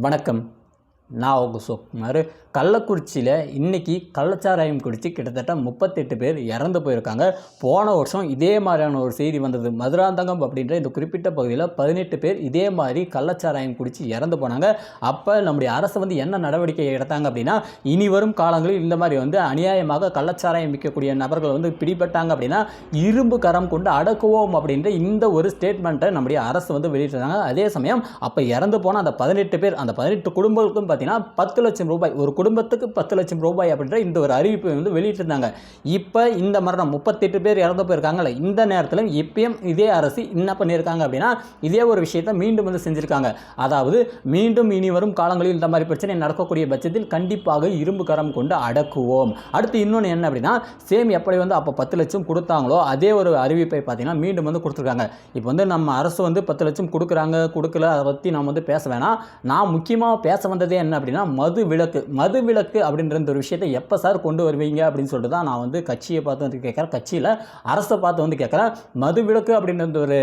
வணக்கம். நான் உங்கள் சுக்குமார் கள்ளக்குறிச்சியில் இன்றைக்கி கள்ளச்சாராயம் குடித்து கிட்டத்தட்ட முப்பத்தெட்டு பேர் இறந்து போயிருக்காங்க. போன வருஷம் இதே மாதிரியான ஒரு செய்தி வந்தது. மதுராந்தகம் அப்படின்ற இந்த குறிப்பிட்ட பகுதியில் பதினெட்டு பேர் இதே மாதிரி கள்ளச்சாராயம் குடித்து இறந்து போனாங்க. அப்போ நம்முடைய அரசு வந்து என்ன நடவடிக்கை எடுத்தாங்க அப்படின்னா இனி வரும் காலங்களில் இந்த மாதிரி வந்து அநியாயமாக கள்ளச்சாராயம் விற்கக்கூடிய நபர்கள் வந்து பிடிபட்டாங்க அப்படின்னா இரும்பு கரம் கொண்டு அடக்குவோம் அப்படின்ற இந்த ஒரு ஸ்டேட்மெண்ட்டை நம்முடைய அரசு வந்து வெளியிட்டிருந்தாங்க. அதே சமயம் அப்போ இறந்து போன அந்த பதினெட்டு பேர் அந்த பதினெட்டு குடும்பங்களுக்கும் பார்த்தீங்கன்னா பத்து லட்சம் ரூபாய் ஒரு குடும்பத்துக்கு பத்து லட்சம் ரூபாய் அப்படின்ற இந்த ஒரு அறிவிப்பை வந்து வெளியிட்டிருந்தாங்க. இப்போ இந்த மரணம் முப்பத்தெட்டு பேர் இறந்து போயிருக்காங்கல்ல இந்த நேரத்தில் இப்பயும் இதே அரசு என்ன பண்ணியிருக்காங்க அப்படின்னா இதே ஒரு விஷயத்தை மீண்டும் வந்து செஞ்சுருக்காங்க. அதாவது மீண்டும் இனி வரும் காலங்களில் இந்த மாதிரி பிரச்சனை நடக்கக்கூடிய பட்சத்தில் கண்டிப்பாக இரும்பு கரம் கொண்டு அடக்குவோம். அடுத்து இன்னொன்று என்ன அப்படின்னா சேம் எப்படி வந்து அப்போ பத்து லட்சம் கொடுத்தாங்களோ அதே ஒரு அறிவிப்பை பார்த்தீங்கன்னா மீண்டும் வந்து கொடுத்துருக்காங்க. இப்போ வந்து நம்ம அரசு வந்து பத்து லட்சம் கொடுக்குறாங்க கொடுக்கல அதை பற்றி நம்ம வந்து பேச வேணாம். நான் முக்கியமாக பேச வந்ததே என்ன என்ன அப்படின்னா மது விளக்கு மது விளக்கு அப்படின்ற ஒரு விஷயத்தை எப்போ சார் கொண்டு வருவீங்க அப்படின்னு சொல்லிட்டு தான் நான் வந்து கட்சியை பார்த்து வந்து கேட்குறேன். கட்சியில் அரசை பார்த்து வந்து கேட்குறேன். மது விளக்கு அப்படின்ற ஒரு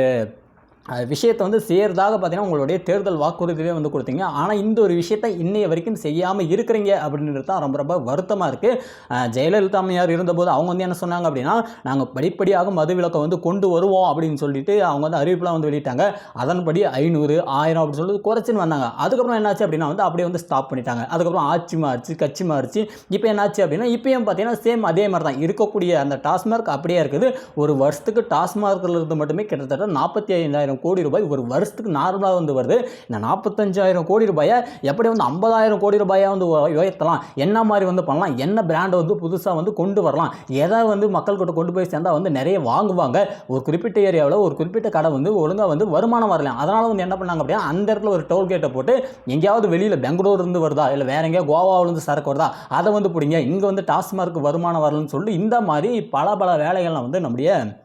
விஷயத்தை வந்து செய்கிறதாக பார்த்தீங்கன்னா உங்களுடைய தேர்தல் வாக்குறுதியே வந்து கொடுத்தீங்க. ஆனால் இந்த ஒரு விஷயத்தை இன்னைய வரைக்கும் செய்யாமல் இருக்கிறீங்க அப்படின்றது தான் ரொம்ப ரொம்ப வருத்தமாக இருக்குது ஜெயலலிதா அம்மையார் இருந்தபோது அவங்க வந்து என்ன சொன்னாங்க அப்படின்னா நாங்கள் படிப்படியாக மது விலக்கை வந்து கொண்டு வருவோம் அப்படின்னு சொல்லிட்டு அவங்க வந்து அறிவிப்புலாம் வந்து வெளியிட்டாங்க. அதன்படி ஐநூறு ஆயிரம் அப்படின்னு சொல்லிட்டு குறைச்சின்னு வந்தாங்க. அதுக்கப்புறம் என்னாச்சு அப்படின்னா வந்து அப்படியே வந்து ஸ்டாப் பண்ணிட்டாங்க. அதுக்கப்புறம் ஆட்சி மாறிச்சு கட்சி மாறிச்சு. இப்போ என்னாச்சு அப்படின்னா இப்போயும் பார்த்தீங்கன்னா சேம் அதே மாதிரி தான் இருக்கக்கூடிய அந்த டாஸ்மார்க் அப்படியே இருக்குது. ஒரு வருஷத்துக்கு டாஸ்மார்க்கில் இருந்து மட்டுமே கிட்டத்தட்ட நாற்பத்தி ஐந்தாயிரம் கோடி ரூபாய் ஒரு வருஷத்துக்கு நார்மலாக வந்து வருது. இந்த நாற்பத்தஞ்சாயிரம் கோடி ரூபாயை எப்படி வந்து ஐம்பதாயிரம் கோடி ரூபாயாக வந்து உயர்த்தலாம்? என்ன மாதிரி வந்து பண்ணலாம்? என்ன பிராண்டை வந்து புதுசாக வந்து கொண்டு வரலாம்? எதை வந்து மக்கள்கிட்ட கொண்டு போய் சேர்ந்தால் வந்து நிறைய வாங்குவாங்க. ஒரு குறிப்பிட்ட ஏரியாவில் ஒரு குறிப்பிட்ட கடை வந்து ஒழுங்காக வந்து வருமானம் வரலாம் அதனால் வந்து என்ன பண்ணாங்க அப்படின்னா அந்த இடத்துல ஒரு டோல்கேட்டை போட்டு எங்கேயாவது வெளியில் பெங்களூர் இருந்து வருதா? இல்லை வேற எங்கேயா கோவாவிலேருந்து சரக்கு வருதா? அதை வந்து பிடிங்க. இங்கே வந்து டாஸ்மார்க் வருமானம் வரலன்னு சொல்லி இந்த மாதிரி பல பல வேலைகள்லாம் வந்து நம்முடைய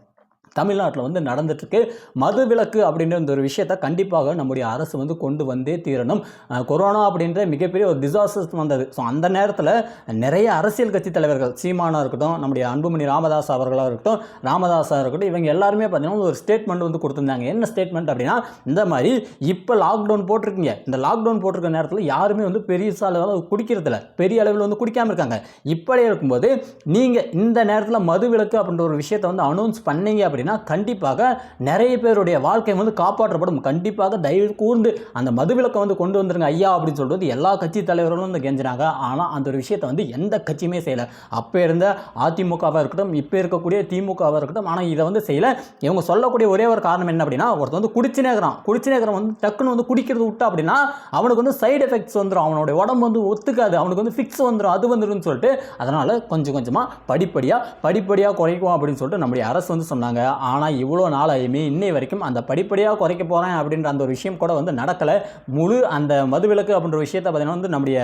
தமிழ்நாட்டில் வந்து நடந்துட்டுருக்கு. மது விலக்கு அப்படின்ற இந்த ஒரு விஷயத்தை கண்டிப்பாக நம்முடைய அரசு வந்து கொண்டு வந்தே தீரணும். கொரோனா அப்படின்ற மிகப்பெரிய ஒரு டிசாஸ்டர்ஸ் வந்தது. ஸோ அந்த நேரத்தில் நிறைய அரசியல் கட்சி தலைவர்கள் சீமானா இருக்கட்டும் நம்முடைய அன்புமணி ராமதாஸ் அவர்களாக இருக்கட்டும் ராமதாஸாக இருக்கட்டும் இவங்க எல்லாருமே பார்த்தீங்கன்னா ஒரு ஸ்டேட்மெண்ட் வந்து கொடுத்துருந்தாங்க. என்ன ஸ்டேட்மெண்ட் அப்படின்னா இந்த மாதிரி இப்போ லாக்டவுன் போட்டிருக்கீங்க. இந்த லாக்டவுன் போட்டிருக்க நேரத்தில் யாருமே வந்து பெரிய அளவில் குடிக்கிறதில்ல. பெரிய அளவில் வந்து குடிக்காமல் இருக்காங்க. இப்படியே இருக்கும்போது நீங்கள் இந்த நேரத்தில் மது விலக்கு அப்படின்ற ஒரு விஷயத்தை வந்து அனௌன்ஸ் பண்ணீங்க அப்படின்னா கண்டிப்பாக நிறைய பேருடைய வாழ்க்கை வந்து காப்பாற்றப்படும். கண்டிப்பாக தயவு கூர்ந்து அந்த மதுவிலக்கம் வந்து கொண்டு வந்துருங்க ஐயா அப்படின்னு சொல்லிட்டு வந்து எல்லா கட்சி தலைவர்களும் வந்து கெஞ்சினாங்க ஆனால் அந்த ஒரு விஷயத்தை வந்து எந்த கட்சியுமே செய்யலை. அப்போ இருந்த அதிமுகவாக இருக்கட்டும் இப்போ இருக்கக்கூடிய திமுகவாக இருக்கட்டும் ஆனால் இதை வந்து செய்யலை. இவங்க சொல்லக்கூடிய ஒரே ஒரு காரணம் என்ன அப்படின்னா ஒருத்தர் வந்து குடிச்சுனே இருக்கிறான் வந்து டக்குன்னு வந்து குடிக்கிறது விட்டா அப்படின்னா அவனுக்கு வந்து சைடு எஃபெக்ட்ஸ் வந்துடும் அவனோட உடம்பு வந்து ஒத்துக்காது. அவனுக்கு வந்து ஃபிக்ஸ் வந்துடும் அது வந்துடும் சொல்லிட்டு அதனால் கொஞ்சம் கொஞ்சமாக படிப்படியாக படிப்படியாக குறைக்கும் அப்படின்னு சொல்லிட்டு நம்முடைய அரசு வந்து சொன்னாங்க. ஆனால் இவ்வளோ நாளாயுமே இன்னை வரைக்கும் அந்த படிப்படியாக குறைக்க போகிறேன் அப்படின்ற அந்த ஒரு விஷயம் கூட வந்து நடக்கலை. முழு அந்த மதுவிலக்கு அப்படின்ற விஷயத்தை பார்த்திங்கன்னா வந்து நம்முடைய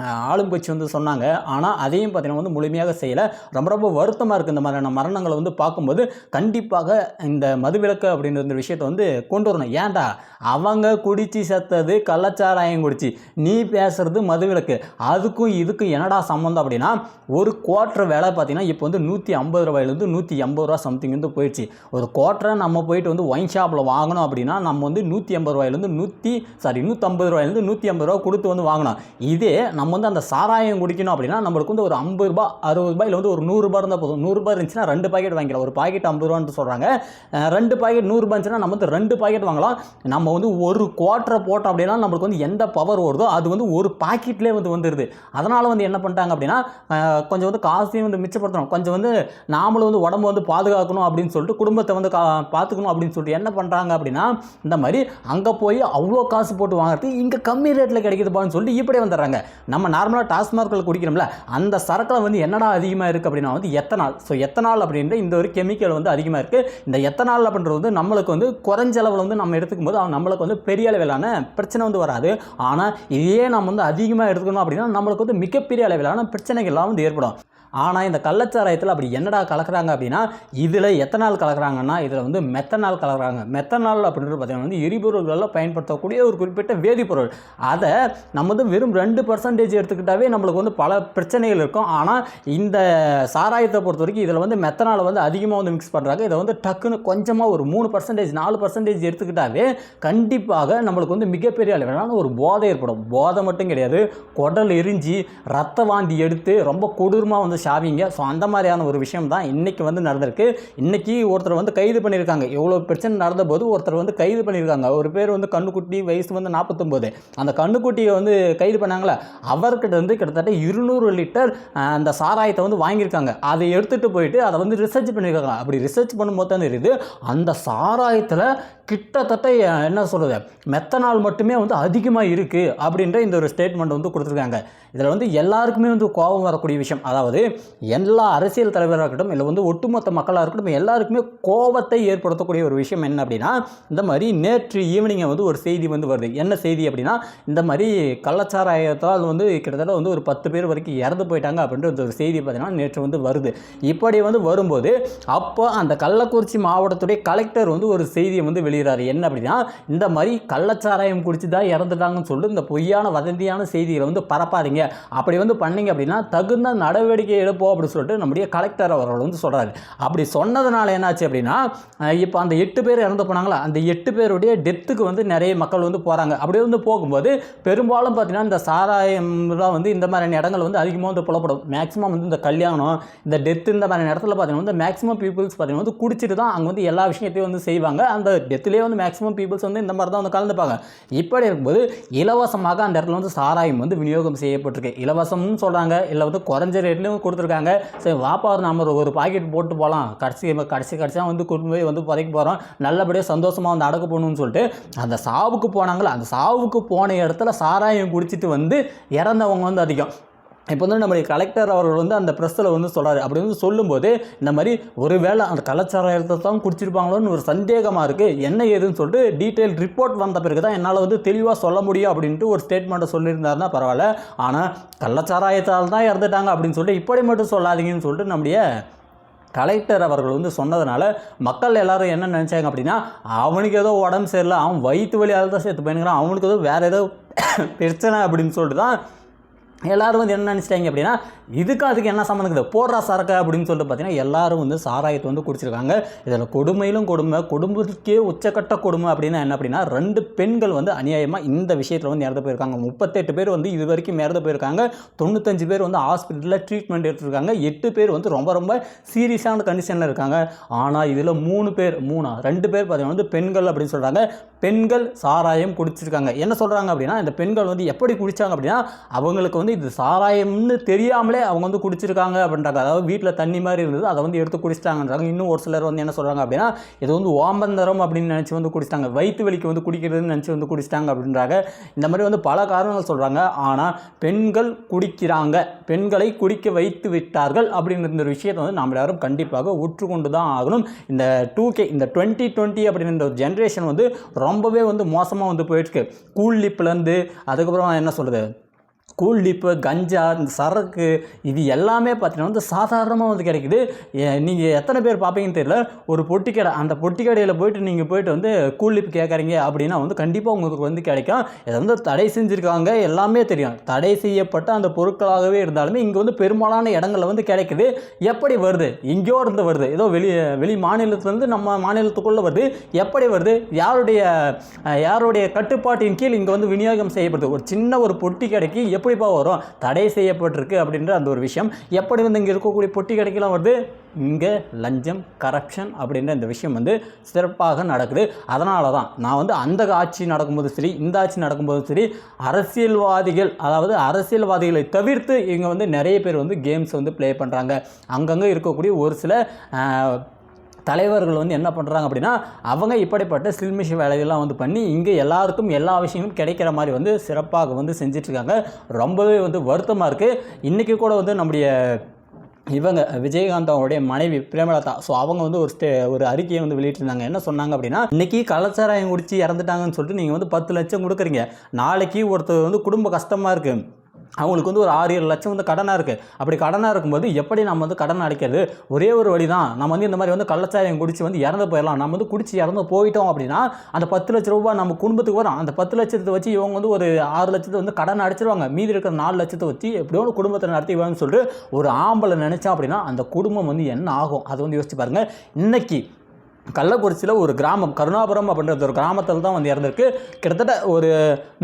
ஆளும் கட்சி வந்து சொன்னாங்க. ஆனால் அதையும் பார்த்தீங்கன்னா வந்து முழுமையாக செய்யலை. ரொம்ப ரொம்ப வருத்தமாக இருக்குது இந்த மாதிரியான மரணங்களை வந்து பார்க்கும்போது. கண்டிப்பாக இந்த மதுவிலக்கு அப்படின்ற விஷயத்தை வந்து கொண்டு வரணும். ஏன்டா? அவங்க குடிச்சு செத்தது கள்ளச்சாராயம் குடிச்சு. நீ பேசுறது மதுவிலக்கு. அதுக்கும் இதுக்கும் என்னடா சம்மந்தம் அப்படின்னா ஒரு குவார்ட்ரு விலை பார்த்தீங்கன்னா இப்போ வந்து நூற்றி ஐம்பது ரூபாயிலேருந்து நூற்றி எண்பது ரூபா சம்திங் வந்து போயிடுச்சு ஒரு குவார்ட்டரை நம்ம போயிட்டு வந்து ஒயின் ஷாப்பில் வாங்கணும் அப்படின்னா நம்ம வந்து நூற்றி ஐம்பது ரூபாயிலேருந்து நூற்றி சாரி நூற்றம்பது ரூபாயிலேருந்து நூற்றி ஐம்பது ரூபா கொடுத்து வந்து வாங்கணும். இதே நம்ம வந்து அந்த சாராயம் குடிக்கணும் அப்படின்னா நம்மளுக்கு வந்து ஒரு ஐம்பது ரூபா அறுபது ரூபாயில் வந்து ஒரு நூறுரூபா இருந்தால் போதும். நூறுரூபா இருந்துச்சுன்னா ரெண்டு பாக்கெட் வாங்கிக்கலாம். ஒரு பாக்கெட் ஐம்பது ரூபான்னு சொல்கிறாங்க ரெண்டு பாக்கெட் நூறுரூபா இருந்துச்சுன்னா நம்ம வந்து ரெண்டு பாக்கெட் வாங்கலாம். நம்ம வந்து ஒரு குவார்ட்டரை போட்டோம் அப்படின்னா நம்மளுக்கு வந்து எந்த பவர் வருதோ அது வந்து ஒரு பாக்கெட்லேயே வந்து வந்துடுது அதனால் வந்து என்ன பண்ணிட்டாங்க அப்படின்னா கொஞ்சம் வந்து காசையும் வந்து மிச்சப்படுத்தணும். கொஞ்சம் வந்து நாமளும் வந்து உடம்பு வந்து பாதுகாக்கணும் அப்படின்னு சொல்லிட்டு குடும்பத்தை வந்து கா பார்த்துக்கணும் அப்படின்னு சொல்லிட்டு என்ன பண்ணுறாங்க அப்படின்னா இந்த மாதிரி அங்கே போய் அவ்வளோ காசு போட்டு வாங்குறது இங்கே கம்மி ரேட்டில் கிடைக்குதுப்பான்னு சொல்லிட்டு இப்படியே வந்துடுறாங்க. நம்ம நார்மலாக டாஸ்மார்க்கில் குடிக்கிறோம்ல அந்த சரக்கில் வந்து என்னடா அதிகமாக இருக்குது அப்படின்னா வந்து எத்தனால். ஸோ எத்தனால் அப்படின்ற இந்த ஒரு கெமிக்கல் வந்து அதிகமாக இருக்குது இந்த எத்தனால் அப்படின்றது வந்து நம்மளுக்கு வந்து குறைஞ்ச அளவில் வந்து நம்ம எடுத்துக்கும் போது அவன் நம்மளுக்கு வந்து பெரிய அளவிலான பிரச்சனை வந்து வராது. ஆனால் இதே நம்ம வந்து அதிகமாக எடுத்துக்கணும் அப்படின்னா நம்மளுக்கு வந்து மிகப்பெரிய அளவிலான பிரச்சனைகள்லாம் வந்து ஏற்படும். ஆனால் இந்த கள்ளச்சாராயத்தில் அப்படி என்னடா கலக்கிறாங்க அப்படின்னா இதில் எத்தனால் கலக்கிறாங்கன்னா இதில் வந்து மெத்தனால் கலக்கிறாங்க. மெத்தனால் அப்படின்றது பார்த்தீங்கன்னா வந்து எரிபொருள்களில் பயன்படுத்தக்கூடிய ஒரு குறிப்பிட்ட வேதிப்பொருள். அதை நம்ம வந்து வெறும் ரெண்டு பர்சன்டேஜ் எடுத்துக்கிட்டாவே நம்மளுக்கு வந்து பல பிரச்சனைகள் இருக்கும். ஆனால் இந்த சாராயத்தை பொறுத்த வரைக்கும் இதில் வந்து மெத்தனால் வந்து அதிகமாக வந்து மிக்ஸ் பண்ணுறாங்க இதை வந்து டக்குன்னு கொஞ்சமாக ஒரு மூணு பர்சன்டேஜ் நாலு பர்சன்டேஜ் எடுத்துக்கிட்டாவே கண்டிப்பாக நம்மளுக்கு வந்து மிகப்பெரிய அளவிலான ஒரு போதை ஏற்படும். போதை மட்டும் கிடையாது. குடல் எரிஞ்சு ரத்த வாந்தி எடுத்து ரொம்ப கொடூரமாக வந்து சாவிங்க. ஸோ அந்த மாதிரியான ஒரு விஷயம் தான் இன்றைக்கி வந்து நடந்திருக்கு. இன்றைக்கி ஒருத்தர் வந்து கைது பண்ணியிருக்காங்க. எவ்வளோ பிரச்சனை நடந்தபோது ஒருத்தர் வந்து கைது பண்ணியிருக்காங்க. ஒரு பேர் வந்து கண்ணுக்குட்டி வயசு வந்து நாற்பத்தொம்போது. அந்த கண்ணுக்குட்டியை வந்து கைது பண்ணாங்களே? அவர்கிட்ட வந்து கிட்டத்தட்ட இருநூறு லிட்டர் அந்த சாராயத்தை வந்து வாங்கியிருக்காங்க. அதை எடுத்துகிட்டு போயிட்டு அதை வந்து ரிசர்ச் பண்ணியிருக்காங்க அப்படி ரிசர்ச் பண்ணும்போது தான் தெரியுது அந்த சாராயத்தில் கிட்டத்தட்ட என்ன சொல்கிறது மெத்தனால் மட்டுமே வந்து அதிகமாக இருக்குது அப்படின்ற இந்த ஒரு ஸ்டேட்மெண்ட் வந்து கொடுத்துருக்காங்க. இதில் வந்து எல்லாருக்குமே வந்து கோபம் வரக்கூடிய விஷயம். அதாவது எல்லா அரசியல் தலைவராக இருக்கட்டும் இல்லை வந்து ஒட்டுமொத்த மக்களாக இருக்கட்டும் எல்லாருக்குமே கோபத்தை ஏற்படுத்தக்கூடிய ஒரு விஷயம் என்ன அப்படின்னா இந்த மாதிரி நேற்று ஈவினிங்கை வந்து ஒரு செய்தி வந்து வருது. என்ன செய்தி அப்படின்னா இந்த மாதிரி கள்ளச்சாராயத்தால் வந்து கிட்டத்தட்ட வந்து ஒரு பத்து பேர் வரைக்கும் இறந்து போயிட்டாங்க அப்படின்ற ஒரு செய்தி பார்த்தீங்கன்னா நேற்று வந்து வருது. இப்படி வந்து வரும்போது அப்போ அந்த கள்ளக்குறிச்சி மாவட்டத்துடைய கலெக்டர் வந்து ஒரு செய்தியை வந்து வெளியிறாரு என்ன அப்படின்னா இந்த மாதிரி கள்ளச்சாராயம் குடிச்சு தான் இறந்துட்டாங்கன்னு சொல்லிட்டு இந்த பொய்யான வதந்தியான செய்திகளை வந்து பரப்பாதீங்க. அப்படி வந்து பண்ணீங்க அப்படின்னா தகுந்த நடவடிக்கை எடுப்போம் அப்படின்னு சொல்லிட்டு நம்முடைய கலெக்டர் அவர்கள் வந்து சொல்கிறாரு அப்படி சொன்னதுனால என்னாச்சு அப்படின்னா இப்போ அந்த எட்டு பேர் இறந்து போனாங்களா? அந்த எட்டு பேருடைய டெத்துக்கு வந்து நிறைய மக்கள் வந்து போகிறாங்க அப்படியே வந்து போகும்போது பெரும்பாலும் பார்த்தீங்கன்னா இந்த சாராயம் தான் வந்து இந்த மாதிரியான இடங்கள் வந்து அதிகமாக வந்து புலப்படும். மேக்ஸிமம் வந்து இந்த கல்யாணம் இந்த டெத்து இந்த மாதிரியான இடத்துல பார்த்தீங்கன்னா வந்து மேக்ஸிமம் பீப்புள்ஸ் பார்த்தீங்கன்னா வந்து குடிச்சிட்டு தான் அங்கே வந்து எல்லா விஷயத்தையும் வந்து செய்வாங்க. அந்த டெத் டெத்துலேயே வந்து மேக்ஸிமம் பீப்புள்ஸ் வந்து இந்த மாதிரி தான் வந்து கலந்துப்பாங்க. இப்படி இருக்கும்போது இலவசமாக அந்த இடத்துல வந்து சாராயம் வந்து விநியோகம் செய்யப்பட்டிருக்கு. இலவசம்னு சொல்கிறாங்க இல்லை வந்து குறைஞ்ச ரேட்லேயும் கொடுத்துருக்காங்க. சரி வாப்பா நம்ம ஒரு- பாக்கெட் போட்டு போகலாம் கடைசி கடைசி கடைசியாக வந்து கொண்டு போய் வந்து புதைக்க போகிறோம் நல்லபடியாக சந்தோஷமாக வந்து அடக்க போகணும்னு சொல்லிட்டு அந்த சாவுக்கு போனாங்களோ அந்த சாவுக்கு போன இடத்துல சாராயம் குடிச்சிட்டு வந்து இறந்தவங்க வந்து அதிகம். இப்போ வந்து நம்முடைய கலெக்டர் அவர்கள் வந்து அந்த ப்ரெஸ்ஸில் வந்து சொல்கிறாரு அப்படி வந்து சொல்லும்போது இந்த மாதிரி ஒருவேளை அந்த கலாச்சாரத்தை தான் குடிச்சிருப்பாங்களோன்னு ஒரு சந்தேகமாக இருக்குது என்ன ஏதுன்னு சொல்லிட்டு டீட்டெயில் ரிப்போர்ட் வந்த பிறகு தான் என்னால் வந்து தெளிவாக சொல்ல முடியும் அப்படின்ட்டு ஒரு ஸ்டேட்மெண்ட்டை சொல்லியிருந்தாருன்னா பரவாயில்ல. ஆனால் கள்ளச்சாராயத்தால் தான் இறந்துட்டாங்க அப்படின்னு சொல்லிட்டு இப்படி மட்டும் சொல்லாதீங்கன்னு சொல்லிட்டு நம்முடைய கலெக்டர் அவர்கள் வந்து சொன்னதுனால மக்கள் எல்லாரும் என்ன நினச்சாங்க அப்படின்னா அவனுக்கு ஏதோ உடம்பு சரியில்லை அவன் வயிற்று வலியால் தான் சேர்த்து பயனுங்கிறான் அவனுக்கு ஏதோ வேறு ஏதோ பிரச்சனை அப்படின்னு சொல்லிட்டு தான் எல்லாரும் வந்து என்ன நினச்சிட்டாங்க அப்படின்னா இதுக்கு அதுக்கு என்ன சம்மந்தம் இருக்குது? போடுறா சரக்கு அப்படின்னு சொல்லிட்டு பார்த்தீங்கன்னா எல்லாரும் வந்து சாராயத்தை வந்து குடிச்சிருக்காங்க. இதில் கொடுமையிலும் கொடுமை குடும்பத்துக்கே உச்சக்கட்ட கொடுமை அப்படின்னா என்ன அப்படின்னா ரெண்டு பெண்கள் வந்து அநியாயமாக இந்த விஷயத்தில் வந்து இறந்து போயிருக்காங்க. முப்பத்தெட்டு பேர் வந்து இது வரைக்கும் இறந்து போயிருக்காங்க. தொண்ணூத்தஞ்சு பேர் வந்து ஹாஸ்பிட்டலில் ட்ரீட்மெண்ட் எடுத்துருக்காங்க. எட்டு பேர் வந்து ரொம்ப ரொம்ப சீரியஸான கண்டிஷனில் இருக்காங்க. ஆனால் இதில் மூணு பேர் மூணா ரெண்டு பேர் பார்த்தீங்கன்னா வந்து பெண்கள் அப்படின்னு சொல்கிறாங்க பெண்கள் சாராயம் குடிச்சிருக்காங்க. என்ன சொல்கிறாங்க அப்படின்னா இந்த பெண்கள் வந்து எப்படி குடித்தாங்க அப்படின்னா அவங்களுக்கு வந்து இது சாராயம்னு தெரியாமலே அவங்க வந்து குடிச்சிருக்காங்க அப்படின்றாங்க. அதாவது வீட்டில் தண்ணி மாதிரி இருந்தது அதை வந்து எடுத்து குடிச்சிட்டாங்கன்றாங்க. இன்னும் ஒரு சிலர் வந்து என்ன சொல்கிறாங்க அப்படின்னா இது வந்து ஓம்பந்தரம் அப்படின்னு நினச்சி வந்து குடிச்சிட்டாங்க. வயிற்று வலிக்கு வந்து குடிக்கிறதுன்னு நினச்சி வந்து குடிச்சிட்டாங்க அப்படின்றாங்க. இந்த மாதிரி வந்து பல காரணங்கள் சொல்கிறாங்க ஆனால் பெண்கள் குடிக்கிறாங்க. பெண்களை குடிக்க வைத்து விட்டார்கள் அப்படின்ற இந்த ஒரு விஷயத்தை வந்து நாம் எல்லாரும் கண்டிப்பாக உற்றுக்கொண்டு தான் ஆகணும். இந்த டூ கே இந்த டுவெண்ட்டி டுவெண்ட்டி அப்படின்ற ஒரு ஜென்ரேஷன் வந்து ரொம்பவே வந்து மோசமாக வந்து போயிட்டுருக்கு. கூல் லிப்லேருந்து அதுக்கப்புறம் என்ன சொல்கிறது கூல்டிப்பு கஞ்சா இந்த சரக்கு இது எல்லாமே பார்த்தீங்கன்னா வந்து சாதாரணமாக வந்து கிடைக்குது. நீங்கள் எத்தனை பேர் பார்ப்பீங்கன்னு தெரியல. ஒரு பொட்டி கடை அந்த பொட்டி கடையில் போயிட்டு நீங்கள் போயிட்டு வந்து கூல் கேட்குறீங்க அப்படின்னா வந்து கண்டிப்பாக உங்களுக்கு வந்து கிடைக்கும். இதை வந்து தடை செஞ்சுருக்காங்க எல்லாமே தெரியும். தடை செய்யப்பட்ட அந்த பொருட்களாகவே இருந்தாலுமே இங்கே வந்து பெரும்பாலான இடங்களில் வந்து கிடைக்குது. எப்படி வருது? எங்கேயோ இருந்து வருது. ஏதோ வெளி வெளி மாநிலத்துலேருந்து நம்ம மாநிலத்துக்குள்ளே வருது. எப்படி வருது? யாருடைய யாருடைய கட்டுப்பாட்டின் கீழ் இங்கே வந்து விநியோகம் செய்யப்படுது. ஒரு சின்ன ஒரு பொட்டி கடைக்கு எப்படி குறிப்பாக வரும். தடை செய்யப்பட்டிருக்கு அப்படின்ற அந்த ஒரு விஷயம். எப்படி வந்து இங்கே இருக்கக்கூடிய பொட்டி கடைக்கெல்லாம் வருது? இங்கே லஞ்சம் கரப்ஷன் அப்படின்ற இந்த விஷயம் வந்து சிறப்பாக நடக்குது. அதனால தான் நான் வந்து அந்த ஆட்சி நடக்கும்போது சரி இந்த ஆட்சி நடக்கும்போதும் சரி அரசியல்வாதிகள் அதாவது அரசியல்வாதிகளை தவிர்த்து இங்கே வந்து நிறைய பேர் வந்து கேம்ஸ் வந்து ப்ளே பண்ணுறாங்க அங்கங்கே இருக்கக்கூடிய ஒரு சில தலைவர்கள் வந்து என்ன பண்ணுறாங்க அப்படின்னா அவங்க இப்படிப்பட்ட சில்மிஷ வேலைகள்லாம் வந்து பண்ணி இங்கே எல்லாருக்கும் எல்லா விஷயங்களும் கிடைக்கிற மாதிரி வந்து சிறப்பாக வந்து செஞ்சிட்ருக்காங்க. ரொம்பவே வந்து வருத்தமாக இருக்குது இன்றைக்கி கூட வந்து நம்முடைய இவங்க விஜயகாந்த் அவங்களுடைய மனைவி பிரேமலதா. ஸோ அவங்க வந்து ஒரு ஸ்டே ஒரு அறிக்கையை வந்து வெளியிட்டிருந்தாங்க. என்ன சொன்னாங்க அப்படின்னா இன்றைக்கி கலாச்சாரம் குடிச்சு இறந்துட்டாங்கன்னு சொல்லிட்டு நீங்கள் வந்து பத்து லட்சம் கொடுக்குறீங்க. நாளைக்கு ஒருத்தர் வந்து குடும்ப கஷ்டமாக இருக்குது அவங்களுக்கு வந்து ஒரு ஆறு ஏழு லட்சம் வந்து கடனாக இருக்குது அப்படி கடனாக இருக்கும்போது எப்படி நம்ம வந்து கடன் அடைக்கிறது? ஒரே ஒரு வழி தான் நம்ம வந்து இந்த மாதிரி வந்து கள்ளச்சாயம் குடிச்சு வந்து இறந்து போயிடலாம். நம்ம வந்து குடிச்சு இறந்து போயிட்டோம் அப்படின்னா அந்த பத்து லட்ச ரூபாய் நம்ம குடும்பத்துக்கு வரும். அந்த பத்து லட்சத்தை வச்சு இவங்க வந்து ஒரு ஆறு லட்சத்தை வந்து கடன் அடைச்சிருவாங்க. மீதி இருக்கிற நாலு லட்சத்தை வச்சு எப்படியோ ஒரு குடும்பத்தை நடத்திடுவாங்கன்னு சொல்லிட்டு ஒரு ஆம்பளை நினச்சா அப்படின்னா அந்த குடும்பம் வந்து என்ன ஆகும்? அதை வந்து யோசிச்சு பாருங்கள் இன்றைக்கி கள்ளக்குறிச்சியில் ஒரு கிராமம் கருணாபுரம் அப்படின்ற ஒரு கிராமத்தில் தான் வந்து இறந்துருக்கு. கிட்டத்தட்ட ஒரு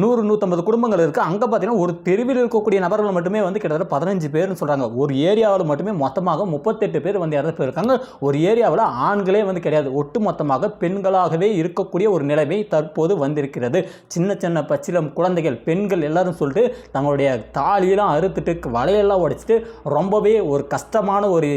நூறு நூற்றம்பது குடும்பங்கள் இருக்குது அங்கே பார்த்தீங்கன்னா ஒரு தெருவில் இருக்கக்கூடிய நபர்கள் மட்டுமே வந்து கிட்டத்தட்ட பதினஞ்சு பேர்னு சொல்கிறாங்க ஒரு ஏரியாவில் மட்டுமே மொத்தமாக முப்பத்தெட்டு பேர் வந்து இறந்து போயிருக்காங்க. ஒரு ஏரியாவில் ஆண்களே வந்து கிடையாது. ஒட்டு மொத்தமாக பெண்களாகவே இருக்கக்கூடிய ஒரு நிலைமை தற்போது வந்திருக்கிறது. சின்ன சின்ன பச்சிலம் குழந்தைகள் பெண்கள் எல்லாரும் சொல்லிட்டு தங்களுடைய தாலியெல்லாம் அறுத்துட்டு வலையெல்லாம் உடைச்சிட்டு ரொம்பவே ஒரு கஷ்டமான ஒரு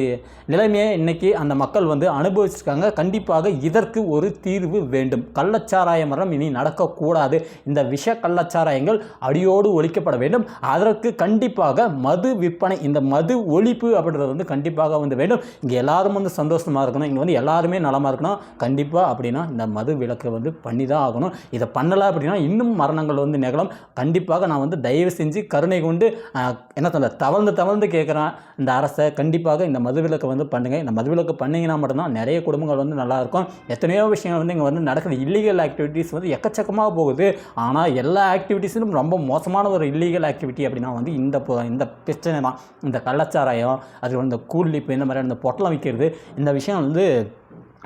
நிலைமையை இன்றைக்கி அந்த மக்கள் வந்து அனுபவிச்சிருக்காங்க. கண்டிப்பாக இதற்கு ஒரு தீர்வு வேண்டும். கள்ளச்சாராய மரம் இனி நடக்கக்கூடாது. இந்த விஷ கள்ளச்சாராயங்கள் அடியோடு ஒழிக்கப்பட வேண்டும். அதற்கு கண்டிப்பாக மது விற்பனை இந்த மது ஒழிப்பு அப்படின்றது வந்து கண்டிப்பாக வந்து வேண்டும். இங்கே எல்லாரும் வந்து சந்தோஷமாக இருக்கணும். இங்கே வந்து எல்லாருமே நலமாக இருக்கணும். கண்டிப்பாக அப்படின்னா இந்த மது விலக்கை வந்து பண்ணி தான் ஆகணும். இதை பண்ணலை அப்படின்னா இன்னும் மரணங்கள் வந்து நிகழும். கண்டிப்பாக நான் வந்து தயவு செஞ்சு கருணை கொண்டு என்ன சொல்ல தவழ்ந்து தவழ்ந்து கேட்குறேன். இந்த அரசை கண்டிப்பாக இந்த மது விலக்கை வந்து பண்ணுங்கள் இந்த மது விளக்கு பண்ணிங்கன்னா மட்டும்தான் நிறைய குடும்பங்கள் வந்து நல்லா இருக்கும். எத்தனையோ விஷயங்கள் வந்து இங்கே வந்து நடக்குது. இல்லீகல் ஆக்டிவிட்டீஸ் வந்து எக்கச்சக்கமாக போகுது. ஆனால் எல்லா ஆக்டிவிட்டீஸிலும் ரொம்ப மோசமான ஒரு இல்லீகல் ஆக்டிவிட்டி அப்படின்னா வந்து இந்த இந்த பிரச்சனை தான் இந்த கள்ளச்சாராயம் அது இந்த கூலிப்பு இந்த மாதிரியான இந்த பொட்டலம் விற்கிறது இந்த விஷயம் வந்து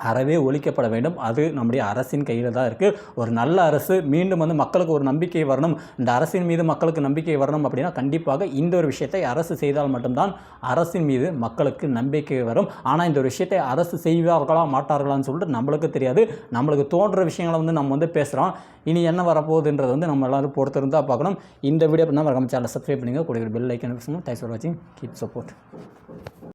அறவே ஒழிக்கப்பட வேண்டும். அது நம்முடைய அரசின் கையில் தான் இருக்குது ஒரு நல்ல அரசு மீண்டும் வந்து மக்களுக்கு ஒரு நம்பிக்கை வரணும். இந்த அரசின் மீது மக்களுக்கு நம்பிக்கை வரணும் அப்படின்னா கண்டிப்பாக இந்த ஒரு விஷயத்தை அரசு செய்தால் மட்டும்தான் அரசின் மீது மக்களுக்கு நம்பிக்கை வரும். ஆனால் இந்த ஒரு விஷயத்தை அரசு செய்வார்களா மாட்டார்களான்னு சொல்லிட்டு நம்மளுக்கு தெரியாது. நம்மளுக்கு தோன்ற விஷயங்களை வந்து நம்ம வந்து பேசுகிறோம் இனி என்ன வரப்போகுதுன்றது வந்து நம்ம எல்லாரும் பொறுத்திருந்தா பார்க்கணும். இந்த வீடியோ பண்ணால் மறக்காம சேனலை சப்ஸ்கிரைப் பண்ணுங்கள் கூட பெல் ஐக்கன் தேங்க்ஸ் ஃபார் வாட்சிங் கீப் சப்போர்ட்